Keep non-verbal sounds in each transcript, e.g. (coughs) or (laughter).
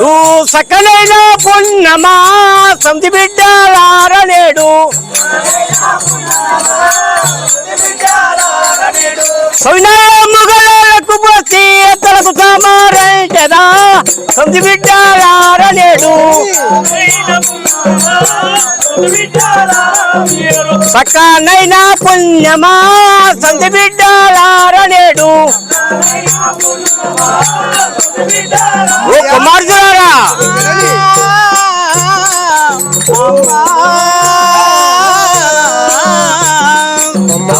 నువ్వు సకలైన పుణ్యమా సంతి బిడ్డలారనేడు ముగలకు పోసి ఎత్తలకు సామారంటదా? సంతి బిడ్డలారనేడు. సకలైన పుణ్యమా సంతి బిడ్డలారనేడు ఓ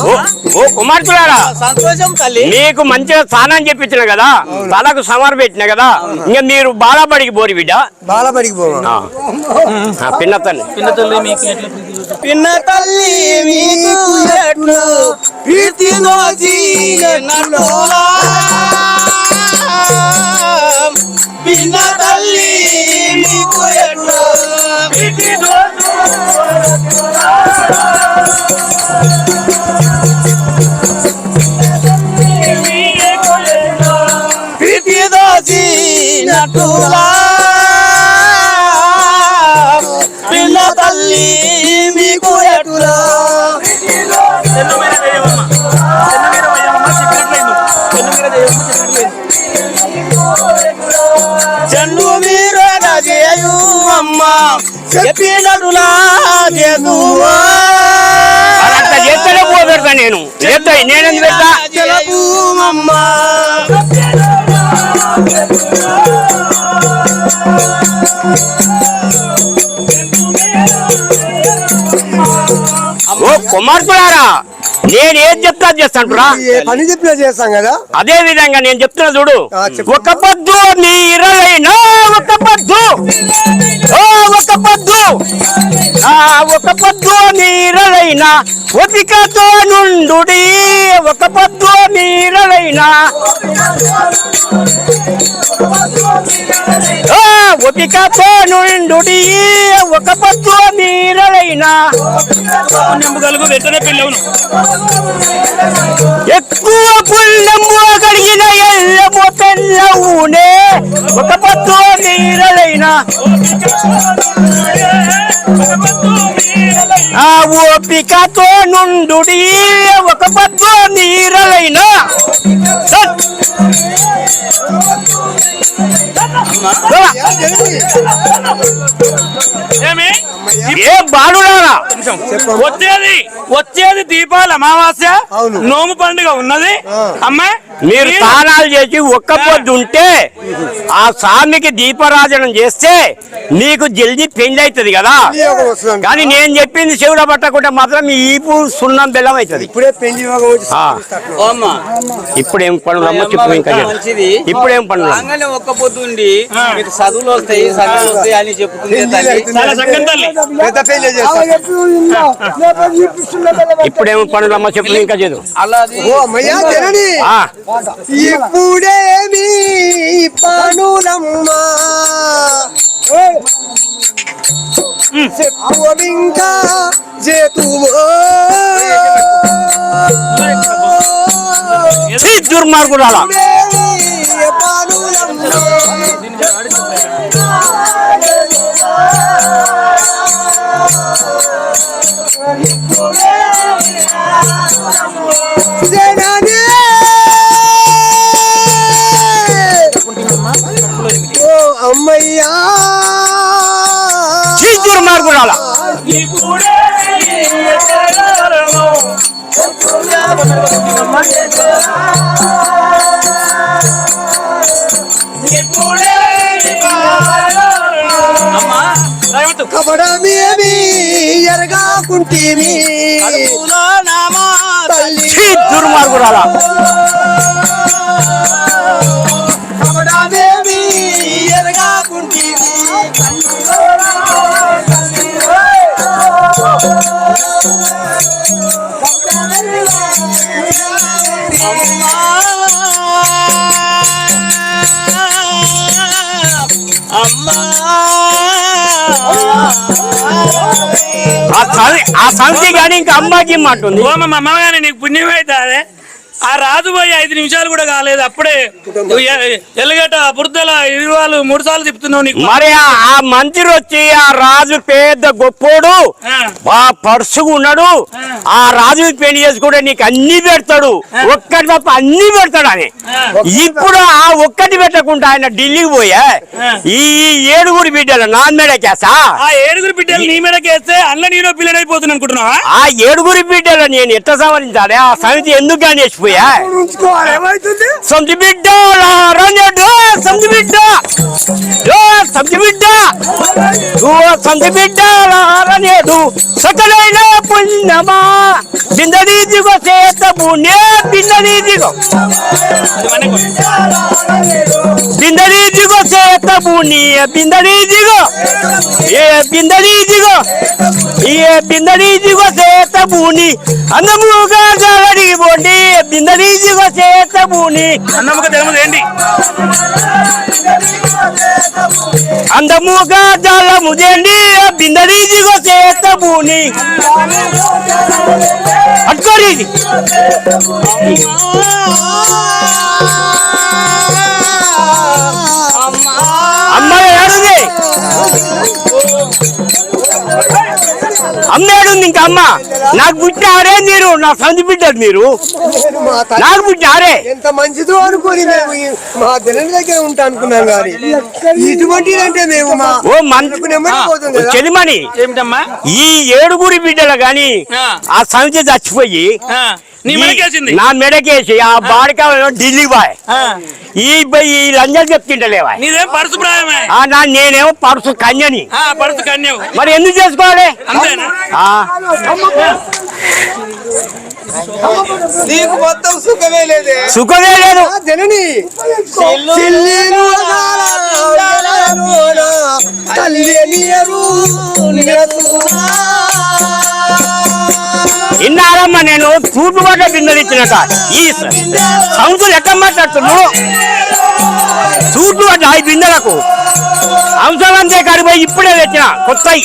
ఓ ఓ కుమార్తెలారా సంతోషం తల్లి. మీకు మంచిగా స్నానం చెప్పించిన కదా తలకు సమర్ పెట్టిన కదా ఇంకా మీరు బాలబడికి పోరి బిడ్డ. బాలబడికి పోవా? ఆ. ఆ, పిన్నతల్లి పిన్న తల్లి మీకు ఎట్లు ప్రీతి నోచినట్టులా పిన్న పిల్ల తల్లి మీకు చెన్ను మీరు చేయు అమ్మ చెప్పినట్టులా చేదువా చేస్తేనే పో పెడతా నేను. చేస్తా నేనెందుకు పెడతా? చెలపు అమ్మ ఓ కుమార్తెలారా నేను ఏం చెప్తా చేస్తాంటురా ఏ పని చెప్పినా చేస్తాం కదా. అదే విధంగా నేను చెప్తున్నా చూడు. ఒక పొద్దు నీరలైనా ఒక పొద్దు. ఓ ఒక పొద్దు. ఆ ఒక పొద్దు నీరలైనా ఒపికతో నుండు ఒక పొద్దు నీరలైనా ఒపికతో నుండు ఒక పొద్దు నీరలైనా నింపగలుగు వెంటనే పెళ్ళవును ఎక్కువ పుల్లము కడిగిన ఎల్లము తెల్లవునే ఒక పొద్దు నీరలైనా ఆ ఓపికతో నుండు ఒక పొద్దు నీరలైనా. సత్. ఏమి? ఏ బాలుడారా వచ్చేది వచ్చేది దీపావళి అమావాస్య అవును. నోము పండుగ ఉన్నది. అమ్మాయి మీరు స్నానాలు చేసి ఒక్క పొద్దు ఉంటే ఆ స్వామికి దీపారాధన చేస్తే నీకు జల్దీ పెళ్ళి అవుతుంది కదా. కానీ నేను చెప్పింది చెవుడ పట్టకుంటే మాత్రం ఈ ఈపు సున్నం బెల్లం అవుతుంది ఇప్పుడే పెళ్ళి యోగం వచ్చి ఆ. ఓమ్మా. ఇప్పుడేం ఇప్పుడేం పనులు? ఒక్క పొద్దుండి మీకు చదువులు వస్తాయి అని చెప్పుకుంటే పెళ్ళి తల్లి. అవుతుంది. చాలా సంగం తల్లి. పెద్ద పెళ్ళి చేస్తాం. ఇప్పుడేం పనులమ్మ చెప్పు ఇంకా ఆ, ఇప్పుడేమి పనులమ్మా. ఇంకా చేతువో. ఈ ఈ దుర్మార్గురాలా అమ్మా రైవతు కబడమేమి తల్లి ఈ దుర్మార్గురాలా. ఆ సంతి కానీ ఇంకా అమ్మాకి అంటుంది ఓమమ్మ అమ్మగానే నీకు పుణ్యమైతే అదే ఆ రాజు పోయి ఐదు నిమిషాలు కూడా కాలేదు అప్పుడే ఎ- ఎల్లిగడ్డ బురదల ఇరువాలు మూడు సార్లు చెప్తున్నావు నీకు. మరి ఆ- మంత్రి వచ్చి ఆ రాజు పెద్ద గొప్పోడు ఆ. బా పరుసుగా ఉన్నాడు ఆ. రాజు పెళ్ళి చేసుకుంటే నీకు అన్ని పెడతాడు ఒక్కటి తప్ప అన్ని పెడతాడు అని. ఇప్పుడు ఆ ఒక్కటి పెట్టకుండా ఆయన ఢిల్లీకి పోయా ఈ ఏడుగురు బిడ్డలు నాన్ మేడకేసా ఆ ఏడుగురు బిడ్డలు నీ మీదకి వేస్తే అల్ల నేను పిల్లడైపోతుంది అనుకుంటున్నావా? ఆ ఏడుగురి బిడ్డలు నేను ఎట్ట సవరించాలి? ఆ సమితి ఎందుకు కానీ వేసిపోయా ఉంచుకోవాలి ఏమవుతుంది సొంత బిడ్డ రంజడు సొంత బిడ్డ ఓ సొంత బిడ్డ ఓ సొంత బిడ్డ రణేడు సకలైన పుణ్యమా బిందనీదిగో చేత పుణ్య బిందనీదిగో బిందనీదిగో చేత పుణ్య బిందనీదిగో ఏ బిందనీదిగో ఏ బిందనీదిగో చేత భూని అందముగా గలడిగి పోండి బిందనీదిగో చేత భూని అన్నమ్మక తెలుగు ఏంటి? అందముగా జాలము చేయండి భూని పట్టుకోరి ఇది. అమ్మాయి ఏడుంది. అమ్మ ఏడుంది ఇంకా అమ్మ నాకు పుట్టారే మీరు నా సంధి బిడ్డలు మీరు. నాకు పుట్టారే. ఎంత మంచిదో అనుకోని మేము మా జనం దగ్గర ఉంటా అనుకున్నాం కానీ ఇటువంటి అంటే మేము మా ఓ కదా. చెలిమణి ఏమిటమ్మా? ఈ ఏడుగురి బిడ్డలు గాని ఆ. ఆ సమితి చచ్చిపోయి ఆ, నీ మెడకేసి ఆ బాడిక ఢిల్లీ బాయ్ ఈ ఈ లంజలు చెప్తుంటలేవా నీదేం పరుసు ప్రాయమే? ఆ నా నేనేమో పరుసు కన్యని. ఆ పరుసు కన్యవు. మరి ఎందుకు చేసుకోవాలి? అంతేనా ఆ, నీకు మొత్తం సుఖమే లేదే. సుఖమే లేదు. జనని. ఇన్నారమ్మా నేను తూర్పు పడ్డ బిందెలు ఇచ్చినట. ఈ సంస్థలు ఎట్లా మాట్లాడుతున్నావు? తూర్పు పడ్డ ఈ బిందెలకు. అంశాలు అంతే కడిపోయి ఇప్పుడే తెచ్చిన కొత్తయి.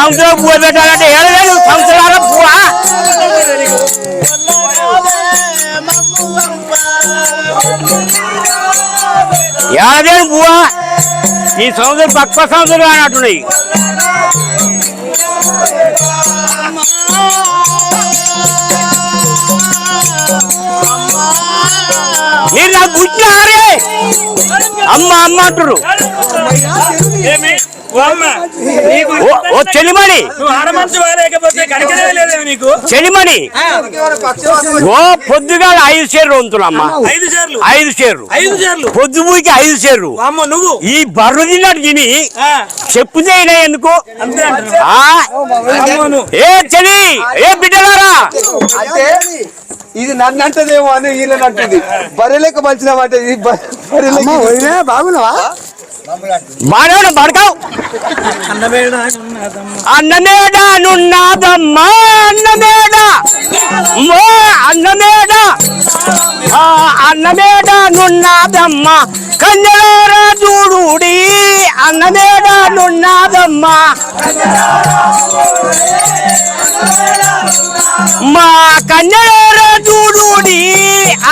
సంవత్సరం పువ్వు పెట్టాలంటే ఏడలేదు సంవత్సరాల పువ్వా ఏడలేదు పువ్వా ఈ సంవత్సరం పక్క సంవత్సరం అన్నట్టున్నాయి మీరు నాకు గుర్తు అమ్మ అమ్మ అంటారు ఏమి? ఓ చెలిమణి. చెలిమణి. ఓ పొద్దుగా ఐదు షేర్లు వంతులమ్మ. ఐదు షేర్లు ఐదు సార్లు పొద్దుబూకి ఐదు షేర్లు అమ్మ నువ్వు. ఈ బర్రు తిన్నట్టు తిని చెప్పు చేయలే ఎందుకు? ఏ చలి ఏ బిడ్డలారా? అంటే ఇది నన్ను అంటదేమో అని వీళ్ళని అంటుంది. బర్రెలెక్క మంచినామంటే ఈ బ- బర్రెలెక్క అమ్మా వదినా బాగున్నావా? బాగా పడకావు అన్నమేడా నున్నాదమ్మా అన్నమేడా. మో అన్నమేడ నున్నాదమ్మా కన్యలారా చూడుడి. అన్నమేడ నున్నాదమ్మా మా కన్నెలారా చూడుడి.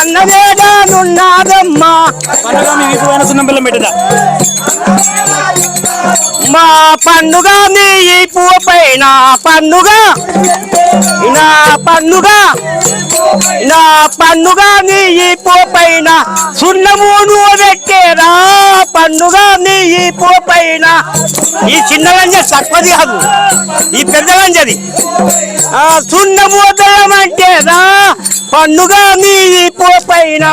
అన్నమేడ నున్నాదమ్మా పండగ మీకు పోయిన సున్నం పిల్లం పెట్టదా మా పండుగ మీ ఈ పువ్వు పైన పండుగ. నా పండుగ నా పండుగ నీ ఈ పువ్వు పైన. సున్నము నువ్వు పెట్టేరా పండుగ నీ ఈ పువ్వు పైన. ఈ చిన్న లంజ తక్కువది కాదు ఈ పెద్ద లంజది. సున్నము వదలమంటేరా పండుగ నీ ఈ పువ్వు పైన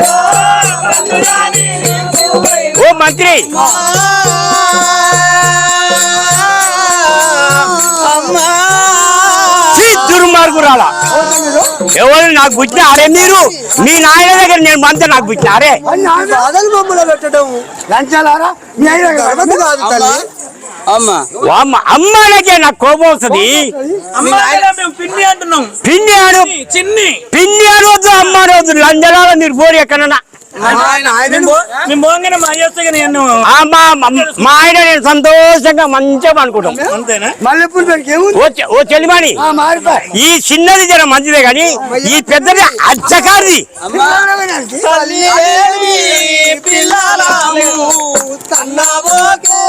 ఓ మంత్రి. దుర్మార్గురాల ఎవరు నాకు పుట్టిన అరే మీరు మీ నాయన దగ్గర నేను మంత నాకు పుట్టిన అరే. బాధలు బొమ్మలు పెట్టడం. లంచాలారా? మీ ఆయన గర్భవతి కాదు తల్లి. అమ్మా. వామ్మ అమ్మాలకే నాకు కోపం వస్తుంది. పిన్ని పిన్ని అను చిన్ని. పిన్ని అనవద్దు అమ్మ అనవద్దు లంజలాల మీరు పోరు ఎక్కడన్నా. మా ఆయన నేను సంతోషంగా మంచిగా అనుకుంటాం ఓ చె- ఓ చెలిమాని. ఆ, మారిపోయి ఈ చిన్నది జర మంచిదే కానీ ఈ పెద్దది అచ్చకారిది.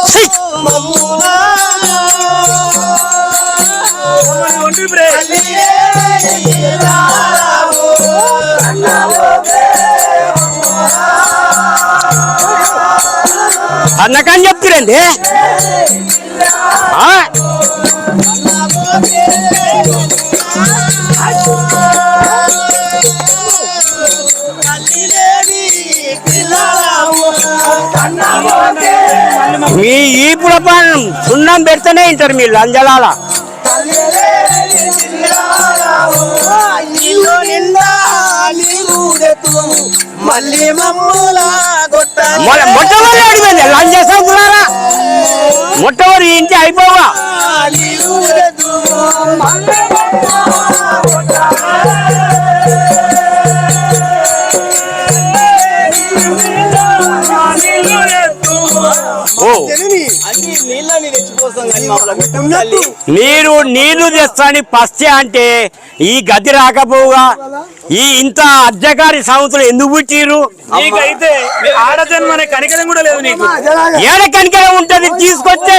ఛీ! ఒంటి అన్నకని చెప్తురండి. ఆ? మీ ఈపుల పాలన సున్నం పెడితేనే ఇంటారు మీ లంజలాల. నిండా. నీరు మళ్ళీ మమ్ముల గొట్ట మొట్టమొదటి అడిగింది లంజ సంతులారా మొట్టమొదటి ఇంటి అయిపోవా? ఓ. అన్ని నీళ్ళని నీరు నీళ్ళు తెస్తాని పస్తే అంటే ఈ గది రాకపోగా ఈ ఇంత అర్జకారి సంవత్సరం ఎందుకు పుట్టిరు నీకైతే ఆడజన్మనే కనికరం కూడా లేదు నీకు. ఏడ కనికర ఉంటది? తీసుకొస్తే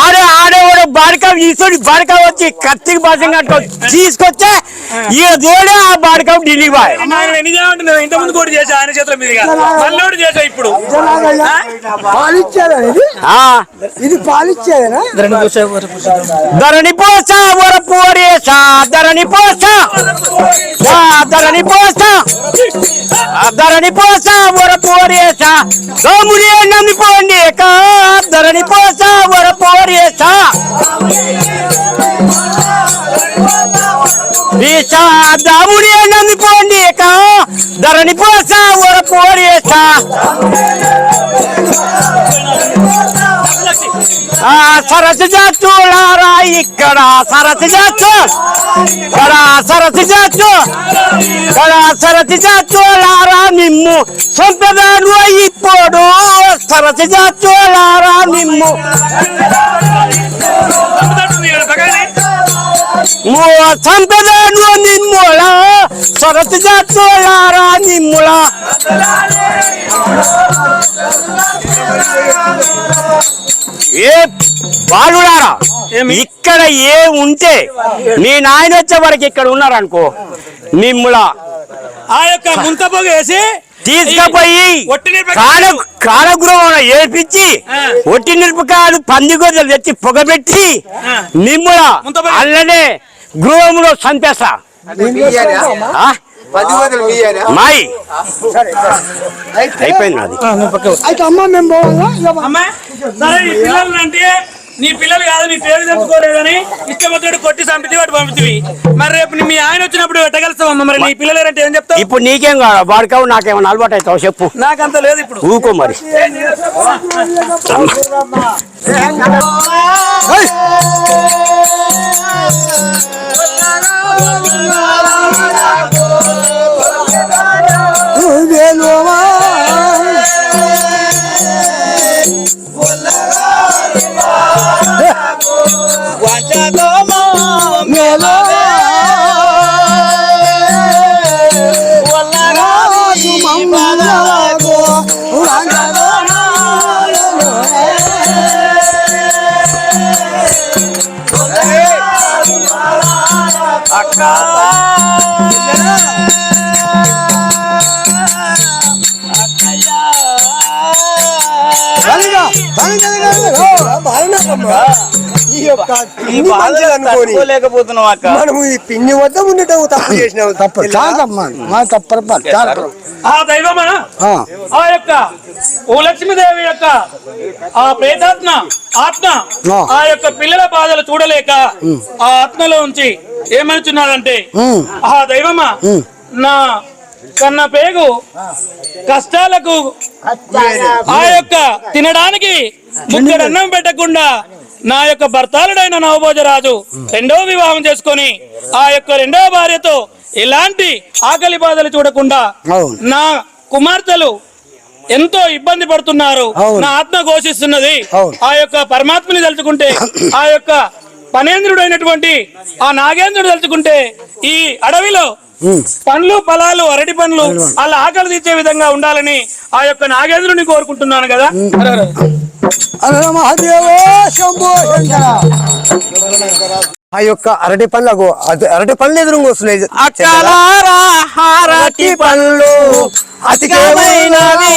ఆడే ఆడేవాడు బాడక తీసుకొని బాడక వచ్చి కత్తికి బాసం కట్టుకొని తీసుకొస్తే ఈ దోడే ఆ బాడక ఢిల్లీ బాయ్ ఆయన ఎన్ని చేయమంటున్నావు ఇంత ముందు కూడా చేసా ఆయన చేతుల మీదుగా. మళ్ళీ చేసా ఇప్పుడు. పాలిచ్చేదా ఇది పాలిచ్చేదేనా? ధరణి పోస వర పోరేస ధరణి పోస ఆ ధరణి పోస ఆ ధరణి పోస వర పోరేస గోములే నమ్మిపోండి కా ధరణి పోస వర పోరేస ఈస దాముడే నమ్మిపోండి కా ధరణి పోస వర పోరేస ఆ సరస్సు జాతులారా ఇక్కడ సరస్సు జాతు ఇక్కడ సరస్సు జాతు ఇక్కడ సరస్సు జాతులారా నిమ్ము సొంతదాను ఇప్పుడు సరస్సు జాతులారా నిమ్ము సంపదను నిమ్ముల సరస్సు జాతులారా నిమ్ముల ఏ బాలుడారా ఇక్కడ ఏ ఉంటే మీ నాయన వచ్చే వరకు ఇక్కడ ఉన్నారనుకో మిమ్ముల ఆ యొక్క ముంతపోగు వేసి తీసుకుపోయి కాడ కాలగృహం ఏర్పించి. ఒట్టి మిరపకాయలు పంది గొర్రెలు తెచ్చి పొగబెట్టి. నిమ్ముల అల్లనే గృహంలో చంపేస్తా. మాయి అయిపోయింది అయితే అమ్మ మేము పోవాలా? అమ్మా సరే నీ పిల్లలు కాదు నీ పేరు తెచ్చుకోలేదని ఇష్టమొద్దు కొట్టి చంపితే వాటి పంపితివి. మరి రేపు మీ ఆయన వచ్చినప్పుడు పెట్టగలుస్తావమ్మా మరి నీ పిల్లలు అంటే ఏం చెప్తావు? ఇప్పుడు నీకేం కావాలి? వాడుకావు నాకేమైనా అలవాటు అవుతావు? చెప్పు. నాకంత లేదు ఇప్పుడు. ఊకో మరి. ఈ యొక్క అక్క. మనము ఈ పిన్ని వద్ద ఉండటం తప్పు చేసినావు తప్పు ఆ దైవమా? ఆ. యొక్క ఓ లక్ష్మీదేవి యొక్క ఆ ప్రేతాత్మ ఆత్మ ఆ. యొక్క పిల్లల బాధలు చూడలేక ఆ ఆత్మలో ఉంచి ఏమనుచున్నాడంటే ఆ దైవమా నా కన్న పేగు కష్టాలకు ఆ యొక్క తినడానికి ముక్కడు అన్నం పెట్టకుండా నా యొక్క భర్తాలుడైన నవభోజరాజు రెండవ వివాహం చేసుకొని ఆ యొక్క రెండవ భార్యతో ఎలాంటి ఆకలి బాధలు చూడకుండా నా కుమార్తెలు ఎంతో ఇబ్బంది పడుతున్నారు. నా ఆత్మ ఘోషిస్తున్నది. ఆ యొక్క పరమాత్మని తలుచుకుంటే (coughs) ఆ యొక్క పనేంద్రుడైనటువంటి ఆ నాగేంద్రుడు తలుచుకుంటే ఈ అడవిలో పండ్లు ఫలాలు అరటి పండ్లు అలా ఆకలి తీర్చే విధంగా ఉండాలని ఆ యొక్క నాగేంద్రుని కోరుకుంటున్నాను కదా. ఆ యొక్క అరటి పండ్లకు అరటి పండ్లు ఎదురుగా వస్తున్నాయి హారతి పళ్ళు అతికమైనవి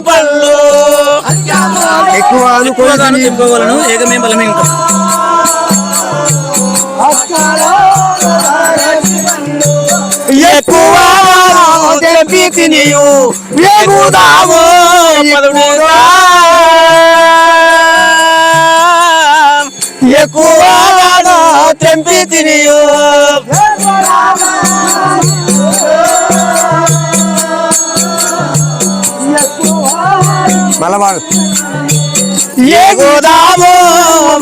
పళ్ళు. ఎక్కువ అనుకోని చెప్పుకోగలను ఏకమే బలమే ఇంకా ఎక్కువ తెంపి తినియు. వేగుదాము ఎక్కువగా. ఎక్కువ తెంపి తినియు. మలబాడు ఎగుదాము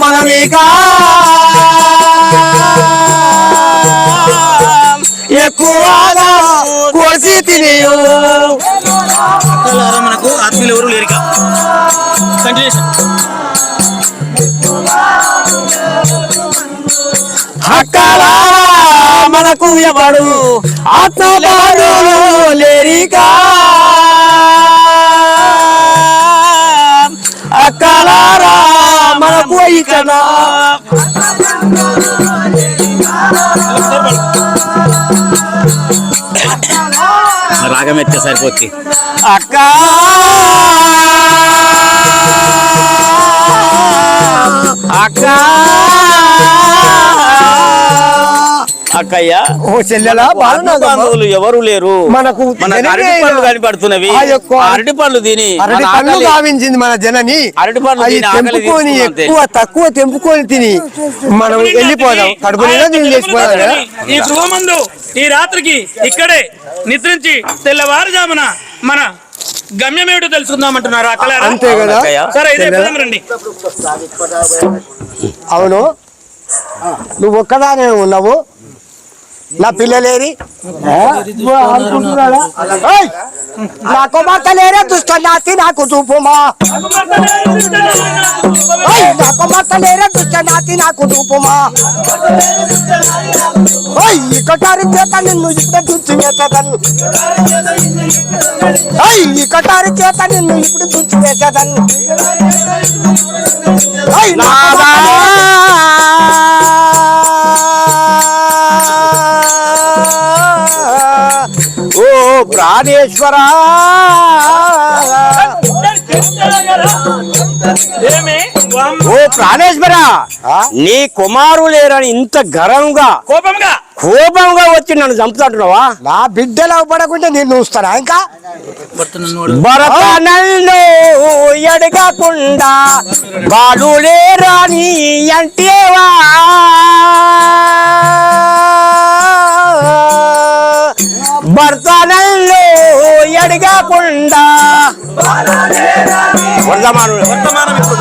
మనమిక? ఎక్కువగా కోసి తినియు. మనకు ఆత్మీయులు ఎవరు కంటిన్యూషన్. అక్కల మనకు ఎవడు ఆత్మబాడు లేరికా? అక్కలారా మనకు ఇక్కడ రాగం ఎత్తే సరిపోతుంది అక్క. అక్క. అక్కయ్య ఓ చెల్లెలా బంధువులు ఎవరు లేరు. మనకు అరటి పళ్ళు కనపడుతున్నవి. అరటి పళ్ళు తిని అరటి మన పండ్లు గావించింది మన జనని. అరటి పండ్లు తెంపుకొని. ఎక్కువ తక్కువ తెంపుకొని తిని మనం వెళ్ళిపోదాం. కడుపు నిండా నీళ్ళు వేసిపోదాం కదా? ఈ గృహమందు ఈ రాత్రికి ఇక్కడే నిద్రించి తెల్లవారుజామున మన గమ్యం ఏమిటో తెలుసుకుందామంటున్నారు అక్కలారా అంతే కదా. సరే ఇదే పదం రండి. అవును. నువ్వు ఒక్కదానే ఉన్నావు. నా పిల్లలేరి ఏయ్! నాకు మాట లేరే దుష్ట నాతి నాకు చూపుమా! నాకు మాట లేరే దుష్ట నాతి నాకు చూపుమా ఏయ్! ఈ కటారి చేత నిన్ను ఇప్పుడు దుచ్చి వేసేదన్ను. ఏయ్! ఈ కటారి చేత నిన్ను ఇప్పుడు దుచ్చి వేసేదన్ను. వామ్ ఓ ప్రాణేశ్వర నీ కుమారు లేరని ఇంత గర్వంగా కోపంగా? కోపంగా వచ్చి నన్ను చంపుతాంటున్నావా? నా బిడ్డలు పడకుంటే నేను చూస్తానా ఇంకా? భరత నన్ను ఎడగకుండా బాలు లేరని అంటేవా? భర్తనల్లో ఎడగకుండా. వర్తమానం వర్తమానం ఇప్పుడు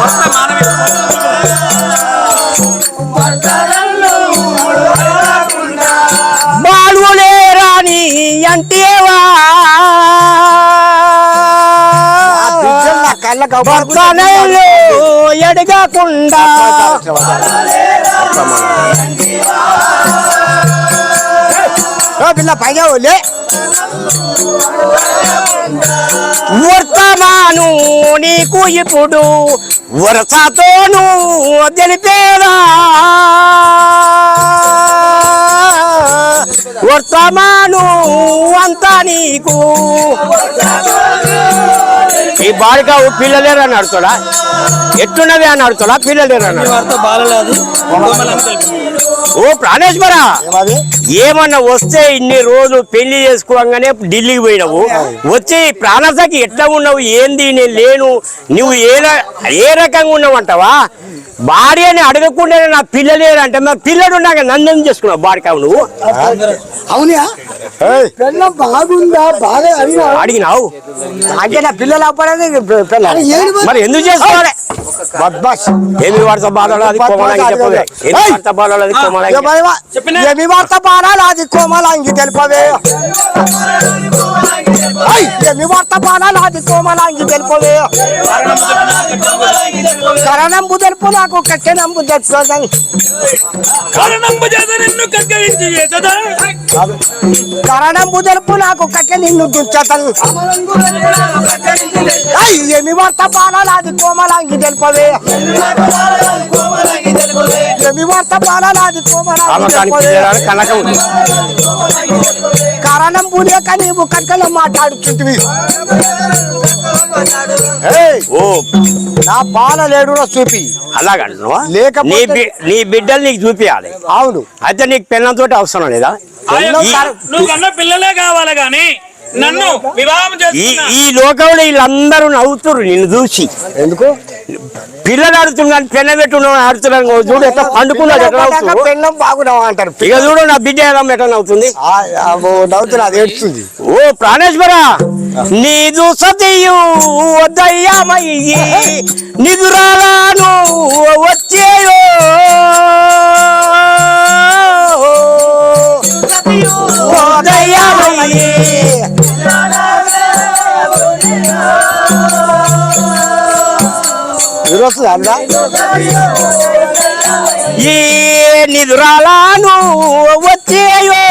అంటేవా? భర్తనల్లు ఎడగకుండా. పిల్ల పైన ఓలే వర్తమాను నీకు ఇప్పుడు వరసతోను తెలిపేదా వర్తమాను అంతా నీకు. ఈ బాలిక పిల్లలేరు అని అడుగుతాడా? ఎట్టున్నది అని అడుగుతాడా? పిల్లలేరు అని అడుగుతాడా? వార్త బాలలేదు. ఓ ప్రాణేశ్వర! ఏమన్నా వస్తే ఇన్ని రోజులు పెళ్ళి చేసుకోగానే ఢిల్లీకి పోయినావు? వచ్చి ప్రాణసకి ఎట్లా ఉన్నావు? ఏంది? నేను లేను. నువ్వు ఏ రకంగా ఉన్నావు అంటావా భార్యని అడగకుండానే నా పిల్లలేరు అంటే మరి పిల్లడు ఉన్నాక నన్ను ఏం చేసుకున్నావు? బాడికావు నువ్వు? అవునా? బాగుందా? బాగా అడిగినా? అడిగినావు? అంటే నా పిల్లలు పిల్ల మరి ఎందుకు చేసుకోవాలి? ఏమి వార్త బాధలు అది కోమలాంగి చెప్పవే? ఏమి వార్త బాధలు అది కోమలాంగి? చెప్పినా? ఏమి వార్త బాణాలు అది కోమలాంగి తెలుపవే? ఐ, ఏమి వార్త బాణాలు అది కోమలాంగి తెలుపవే? కరణంబు తెలుపు నాకు కట్టెనంబు తెలుపు కారణంబు చేత నిన్ను చేసదా తెలుపు నాకు కట్టె నిన్ను దుచ్చతను. ఐ, ఏమి వార్త బాణాలు అది కోమలాంగి తెలుపవే? ఏమి వార్త బాణాలు అది కోమలాంగి తెలుపవే? కనకం కారణం పూలేక నీవు కక్కలో మాట్లాడుతుంటివి. ఏయ్, ఓ. నా బాల లేడు చూపి. అలాగంటున్నావా లేకపోతే- నీ బి- నీ బిడ్డలు నీకు చూపించాలి అవును. అయితే నీకు పెళ్ళంతో అవసరం లేదా? ఈ- నువ్వు కన్న పిల్లలే కావాలి గాని నన్ను వివాహం ఈ ఈ లోకంలో వీళ్ళందరూ నవ్వుతున్నారు నిన్ను చూసి. ఎందుకు? పిల్లలు ఆడుతున్నాను పెన్న పెట్టున్నావు ఆడుతున్నాను చూడు ఎట్లా పండుకున్నాడు ఎట్లా నవ్వుతున్నావు? పెళ్ళం బాగున్నావు అంటారు. ఇక చూడు నా బిడ్డ ఎలా ఎట్లా నవ్వుతుంది? ఆ, ఆ, ఓ, నవ్వుతున్నా అది ఏడుస్తుంది. ఓ ప్రాణేశ్వర నీదు సతయు దయ్యామయ్యి నిదురాలను వచ్చేయో. ఓ దయ్యామయ్యి అందా ఈ నిదురాలను వచ్చేయో.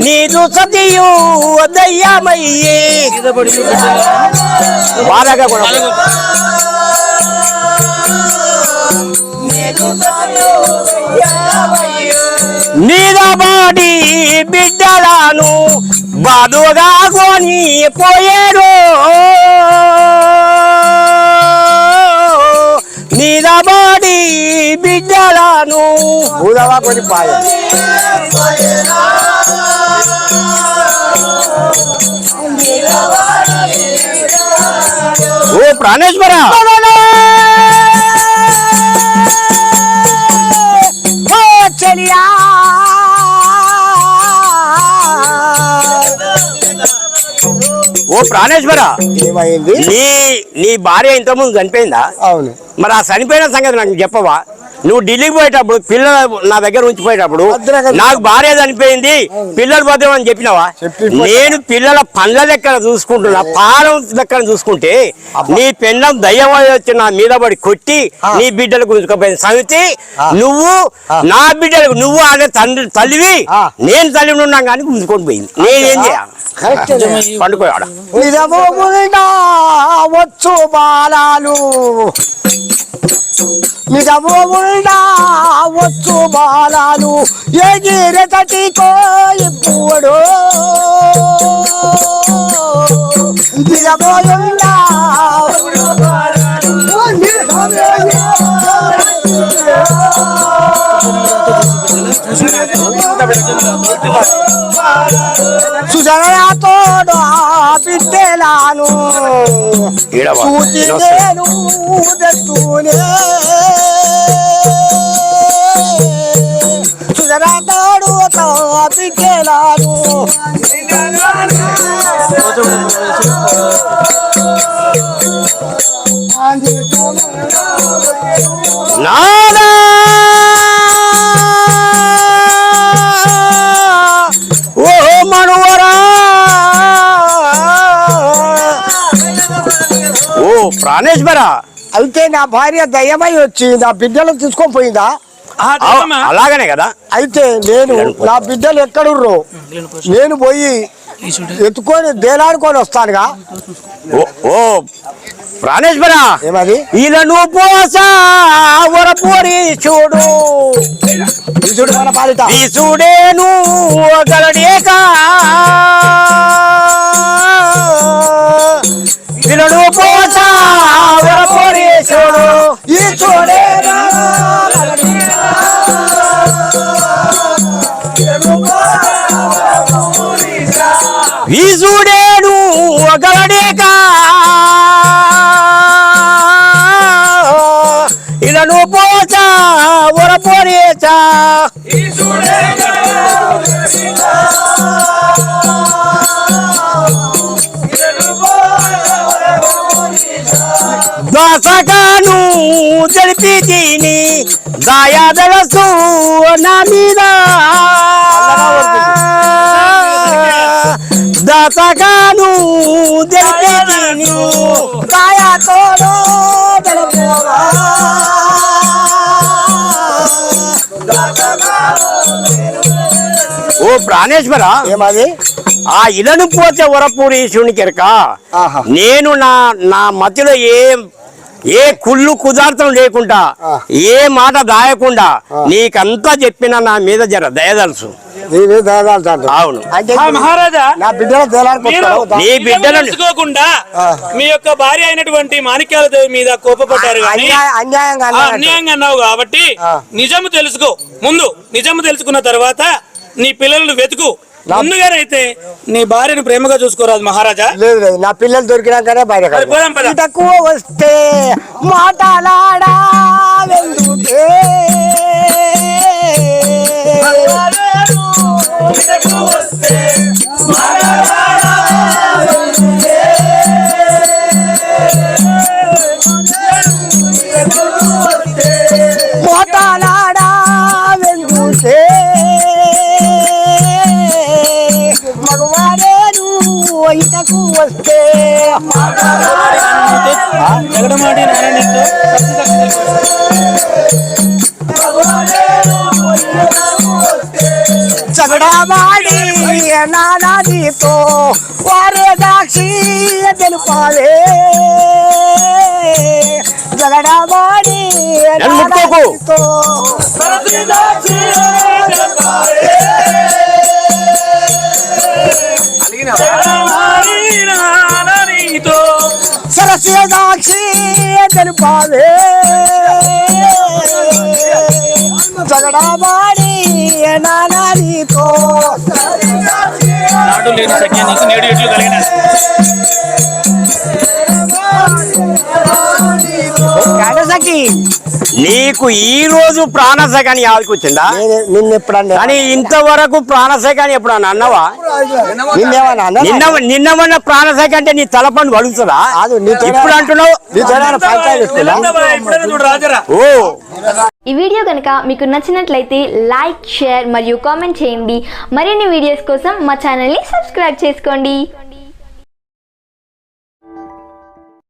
నీదు సతియు దయ్యామయ్యి బాధగా కూడా నీదబాడి బిడ్డలను బాదుగా కొని పోయేరు. నీదబాడి బిడ్డలను భూదవా కొని పాయ. ఓ ప్రాణేశ్వర. చెలియా. ఓ ప్రాణేశ్వర ఏమైంది? నీ నీ భార్య ఇంతకుముందు చనిపోయిందా? అవును. మరి ఆ చనిపోయిన సంగతి నాకు చెప్పవా? నువ్వు ఢిల్లీకి పోయేటప్పుడు పిల్లలు నా దగ్గర ఉంచిపోయేటప్పుడు నాకు భార్య చనిపోయింది పిల్లలు భద్రం అని చెప్పినావా? చెప్పి- నేను పిల్లల పండ్ల దగ్గర చూసుకుంటున్నా పాలం దగ్గర చూసుకుంటే నీ పెండం దయ్యం వచ్చి నా మీద పడి కొట్టి నీ బిడ్డలకు ఉంచుకోపోయింది. సమితి నువ్వు నా బిడ్డలకు నువ్వు అనే తండ్రి తల్లివి. నేను తల్లి ఉన్నాం కానీ గుంజుకొని పోయింది. నేనేం చేయాలి? నిజముగా వచ్చు బాలాలు. నిజముగా వచ్చు బాలాలు ఎగిరతటికో ఇప్పుడు నిజముగా సుజనతోడు బిడ్డలాను నమస్తే. నేను సుజనతోడు బిడ్డలాను నాదా ప్రాణేశ్వర? అయితే నా భార్య దయ్యమై వచ్చి నా బిడ్డలను తీసుకొని పోయిందా? అలాగనే కదా. అయితే నేను నా బిడ్డలు ఎక్కడుర్రో నేను పోయి ఎత్తుకొని దేలాడుకొని వస్తానుగా. ఓ ప్రాణేశ్వర ఏమది? ఇలను పోసా వరపోరి చూడు. చూడు మన పాలిట తీసుడేను గలడేక ఇలను పోసా వరపోరి చూడు. ఈ చూడే వీసుడేను గలడేక ఇలను పోసా వరపోరేచా దోసగాను జరిపి తిని దాయాదరసు నా మీద. దశగాను జరిపి తిని దాయాతోడు ఓ ప్రాణేశ్వర ఏమది? ఆ ఇలను పోచే వరపూరీశునికి ఎరక ఆహా. నేను నా నా మధ్యలో ఏ ఏ కుళ్ళు కుదార్థం లేకుండా. ఏ మాట దాయకుండా నీకంతా చెప్పిన నా మీద జర దయదలుసు. అవును మహారాజా నా బిడ్డలు నీ. మీ యొక్క భార్య అయినటువంటి మాణిక్యాల దేవి మీద కోపపడ్డారు అన్యాయంగా అన్నావు కాబట్టి. నిజము తెలుసుకో ముందు నిజము తెలుసుకున్న తర్వాత నీ పిల్లలను వెతుకు ముందుగానైతే నీ భార్యను ప్రేమగా చూసుకోరాదు మహారాజా. లేదు లేదు నా పిల్లలు దొరికినాకనే పద. తక్కువ వస్తే మాటలాడా వెళ్తుంటే వస్తే. జగడమాడి నారాయణతో చగడవాడి నానాదితో వారే దాక్షి తెలుపాలే ముట్టుకోకు. నానాదితో సరస్య దాక్షి తెలుపాలే జగడవాడి నానాదితో నాటు లేని సఖ్యానికి నేడు ఎట్లు కలిగిన కనసకి నీకు ఈ రోజు ప్రాణసగాని ఆదుకొచ్చిందా నిన్న ఎప్పుడన్నా కానీ ఇంతవరకు ప్రాణసగాని ఎప్పుడన్నా అన్నావా? నిన్న నిన్నమన్న ప్రాణసఖ అంటే నీ తలపండు నీతోనే- ఇప్పుడు అంటున్నావు? ఓ! ఈ వీడియో కనుక మీకు నచ్చినట్లయితే లైక్ షేర్ మరియు కామెంట్ చేయండి. మరిన్ని వీడియోస్ కోసం మా ఛానల్ని సబ్స్క్రైబ్ చేసుకోండి.